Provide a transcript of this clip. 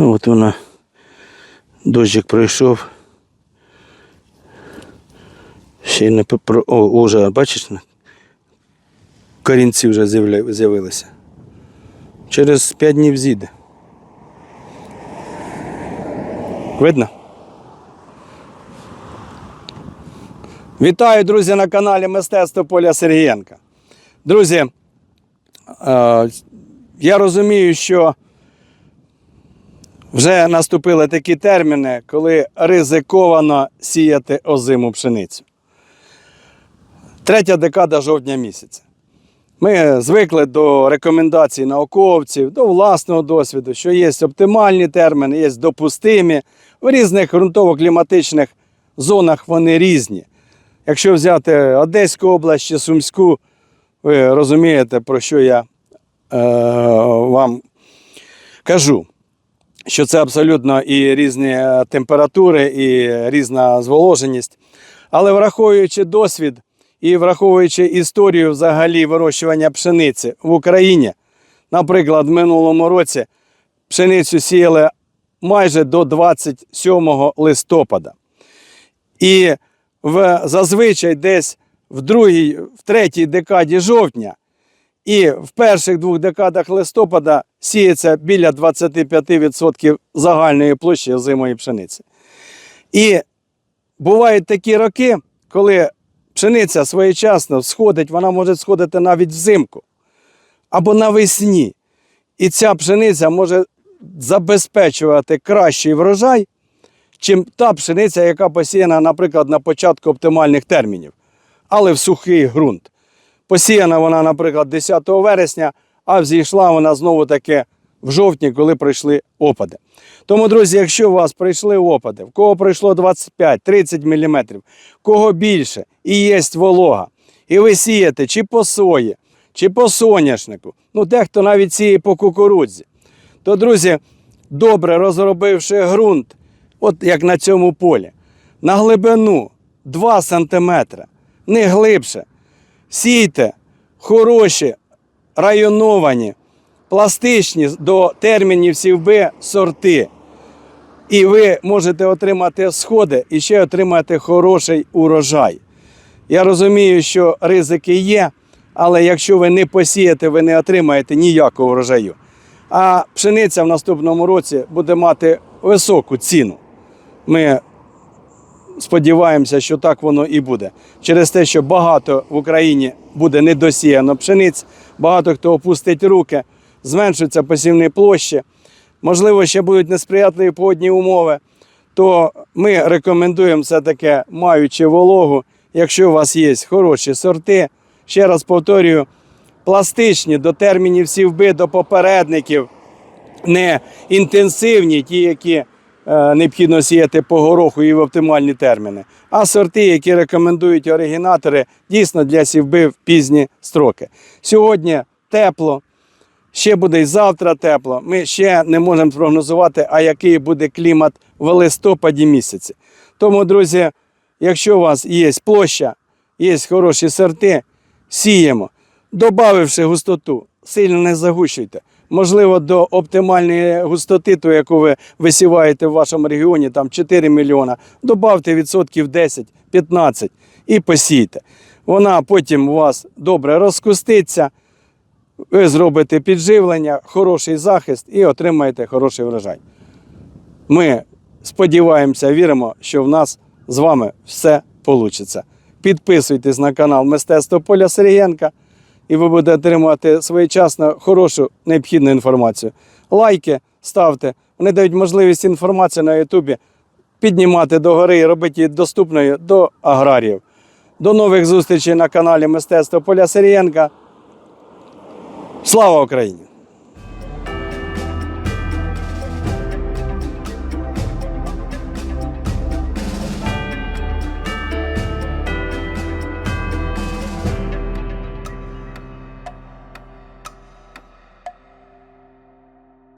Ну от вона, дощик пройшов. Ще й не попро... О, уже, бачиш, корінці вже з'явилися. Через 5 днів зійде. Видно? Вітаю, друзі, на каналі Мистецтво Поля Сергієнка. Друзі, я розумію, що вже наступили такі терміни, коли ризиковано сіяти озиму пшеницю. Третя декада жовтня місяця. Ми звикли до рекомендацій науковців, до власного досвіду, що є оптимальні терміни, є допустимі. В різних ґрунтово-кліматичних зонах вони різні. Якщо взяти Одеську область чи Сумську, ви розумієте, про що я е, вам кажу. Що це абсолютно і різні е, температури, і різна зволоженість. Але враховуючи досвід і враховуючи історію взагалі вирощування пшениці в Україні, наприклад, в минулому році пшеницю сіяли майже до 27 листопада. І в, зазвичай десь в другій, в третій декаді жовтня і в перших двох декадах листопада сіється біля 25% загальної площі озимої пшениці. І бувають такі роки, коли пшениця своєчасно сходить, вона може сходити навіть взимку або навесні. І ця пшениця може забезпечувати кращий врожай, чим та пшениця, яка посіяна, наприклад, на початку оптимальних термінів, але в сухий ґрунт. Посіяна вона, наприклад, 10 вересня, а взійшла вона знову таки в жовтні, коли прийшли опади. Тому, друзі, якщо у вас прийшли опади, в кого прийшло 25-30 мм, в кого більше і є волога, і ви сієте чи по сої, чи по соняшнику, ну дехто навіть сіє по кукурудзі, то, друзі, добре розробивши ґрунт, от як на цьому полі, на глибину 2 см, не глибше, сійте хороші, районовані, пластичні до термінів сівби сорти. І ви можете отримати сходи і ще отримати хороший урожай. Я розумію, що ризики є, але якщо ви не посієте, ви не отримаєте ніякого врожаю. А пшениця в наступному році буде мати високу ціну. Ми сподіваємося, що так воно і буде. Через те, що багато в Україні буде недосіяно пшениць, багато хто опустить руки, зменшуються посівні площі, можливо, ще будуть несприятливі погодні умови, то ми рекомендуємо все-таки, маючи вологу, якщо у вас є хороші сорти, ще раз повторюю, пластичні до термінів сівби, до попередників, не інтенсивні, ті, які необхідно сіяти по гороху і в оптимальні терміни, а сорти, які рекомендують оригінатори, дійсно для сівби в пізні строки. Сьогодні тепло, ще буде і завтра тепло. Ми ще не можемо спрогнозувати, а який буде клімат в листопаді місяці. Тому, друзі, якщо у вас є площа, є хороші сорти, сіємо, добавивши густоту, сильно не загущуйте. Можливо, до оптимальної густоти, ту, яку ви висіваєте в вашому регіоні, там 4 мільйона, добавте відсотків 10-15 і посійте. Вона потім у вас добре розкуститься, ви зробите підживлення, хороший захист і отримаєте хороший врожай. Ми сподіваємося, віримо, що в нас з вами все вийде. Підписуйтесь на канал Мистецтво Поля Сергієнка, і ви будете отримувати своєчасно хорошу необхідну інформацію. Лайки ставте, вони дають можливість інформацію на Ютубі піднімати догори і робити її доступною до аграріїв. До нових зустрічей на каналі Мистецтво Поля Сирієнка. Слава Україні!